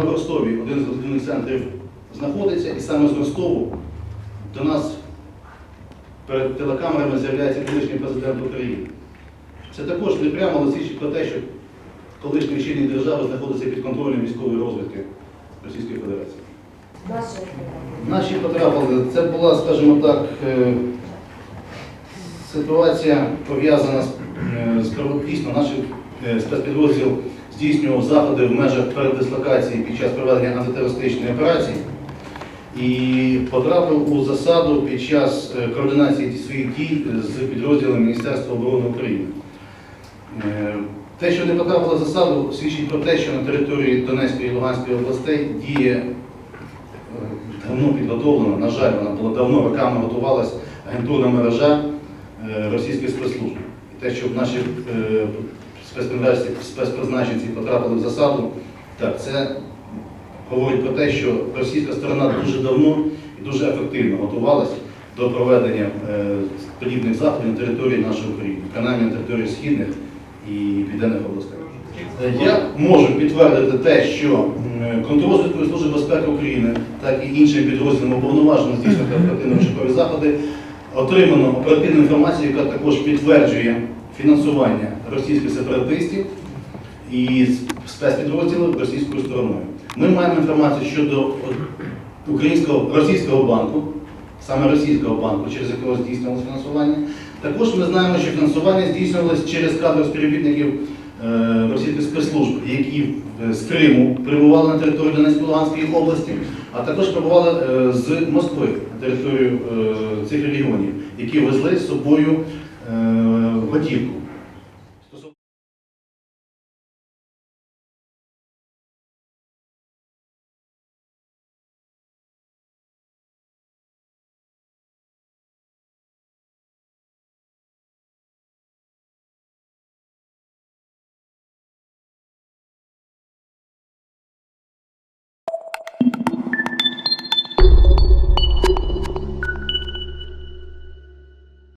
В Ростові один з розвідувальних центрів знаходиться, і саме з Ростову до нас перед телекамерами з'являється колишній президент України. Це також не прямо, але свідчить про те, що колишні очільник держави знаходиться під контролем військової розвідки Російської Федерації. Наші потрапили, це була, скажімо так, е, ситуація пов'язана з, е, дійсно наш е, спецпідрозділ здійснював заходи в межах передислокації під час проведення антитерористичної операції і потрапив у засаду під час е, координації своїх дій з підрозділом Міністерства оборони України. Е, Те, що не потрапило в засаду, свідчить про те, що на території Донецької і Луганської областей діє е, давно підготовлена, на жаль, вона була давно роками готувалась агентурна мережа е, російських спецслужб. Те, щоб наші е, спецпризначенці, потрапили в засаду, так, це говорить про те, що російська сторона дуже давно і дуже ефективно готувалась до проведення е, подібних заходів на території нашої України, принаймні на території східних і південних областей. Е, Я можу підтвердити те, що контррозвідкою Служби безпеки України, так і іншим підрозділом уповноважено здійснювати оперативно-розшукові заходи, отримано оперативну інформацію, яка також підтверджує фінансування російських сепаратистів і спецпідрозділів російською стороною. Ми маємо інформацію щодо українського російського банку, саме російського банку, через якого здійснювалося фінансування. Також ми знаємо, що фінансування здійснювалося через кадрових співробітників російських спецслужб, які е, з Криму прибували на територію Донецької Луганської області, а також прибували е, з Москви на територію е, цих регіонів, які везли з собою е, готівку.